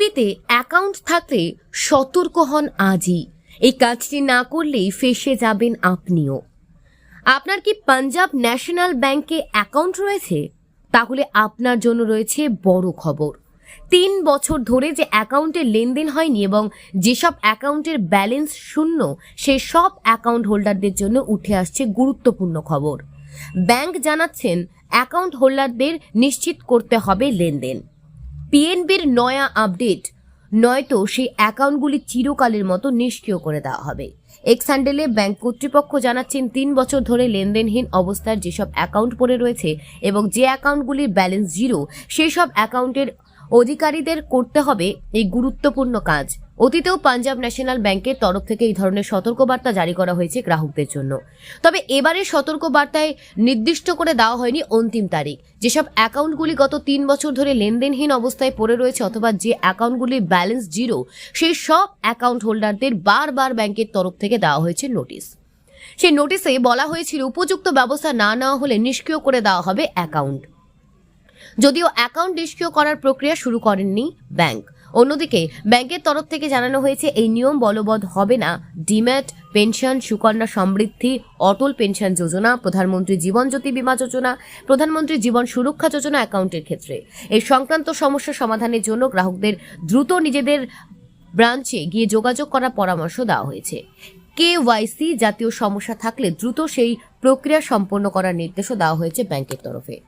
পিএনবিতে account থাকলে সতর্ক হন আজই। এই কাজটি না করলেই ফেসে যাবেন আপনিও। আপনার কি পাঞ্জাব ন্যাশনাল ব্যাংকে অ্যাকাউন্ট রয়েছে? তাহলে আপনার জন্য রয়েছে বড় খবর। তিন বছর ধরে যে অ্যাকাউন্টে লেনদেন হয়নি এবং যেসব অ্যাকাউন্টের ব্যালেন্স শূন্য সেই সব অ্যাকাউন্ট হোল্ডারদের জন্য উঠে আসছে গুরুত্বপূর্ণ খবর। ব্যাংক জানাচ্ছেন অ্যাকাউন্ট হোল্ডারদের নিশ্চিত করতে হবে লেনদেন। পিএনবির নয়া আপডেট। নয়তো সেই অ্যাকাউন্টগুলি চিরকালের মতো নিষ্ক্রিয় করে দেওয়া হবে। এক্স হ্যান্ডেলে ব্যাংক কর্তৃপক্ষ জানাচ্ছেন, তিন বছর ধরে লেনদেনহীন অবস্থার যেসব অ্যাকাউন্ট পড়ে রয়েছে এবং যে অ্যাকাউন্টগুলির ব্যালেন্স জিরো সেই সব অ্যাকাউন্টের অধিকারীদের করতে হবে এই গুরুত্বপূর্ণ কাজ। অতীতেও পাঞ্জাব ন্যাশনাল ব্যাংকের তরফ থেকে এই ধরনের সতর্কবার্তা জারি করা হয়েছে গ্রাহকদের জন্য। তবে এবারের সতর্কবার্তায় নির্দিষ্ট করে দেওয়া হয়নি অন্তিম তারিখ। যেসব অ্যাকাউন্টগুলি গত তিন বছর ধরে লেনদেনহীন অবস্থায় পড়ে রয়েছে অথবা যে অ্যাকাউন্টগুলির ব্যালেন্স জিরো, সেই সব অ্যাকাউন্ট হোল্ডারদের বারবার ব্যাংকের তরফ থেকে দেওয়া হয়েছে নোটিশ। সেই নোটিশে বলা হয়েছিল, উপযুক্ত ব্যবস্থা না নেওয়া হলে নিষ্ক্রিয় করে দেওয়া হবে অ্যাকাউন্ট। যদিও অ্যাকাউন্ট নিষ্ক্রিয় করার প্রক্রিয়া শুরু করেননি ব্যাংক। অন্যদিকে, ব্যাংকের তরফ থেকে জানানো হয়েছে, এই নিয়ম বলবৎ হবে না। Demat, pension, Sukanya Samriddhi, Atal pension Yojana, Pradhan Mantri Jeevan Jyoti বীমা যোজনা, প্রধানমন্ত্রী জীবন সুরক্ষা যোজনা অ্যাকাউন্টের ক্ষেত্রে। এই সংক্রান্ত সমস্যা সমাধানের জন্য গ্রাহকদের দ্রুত নিজেদের ব্রাঞ্চে গিয়ে যোগাযোগ করার পরামর্শ দেওয়া হয়েছে। কেওয়াইসি জাতীয় সমস্যা থাকলে দ্রুত সেই প্রক্রিয়া সম্পন্ন করার নির্দেশও দেওয়া হয়েছে ব্যাংকের তরফে।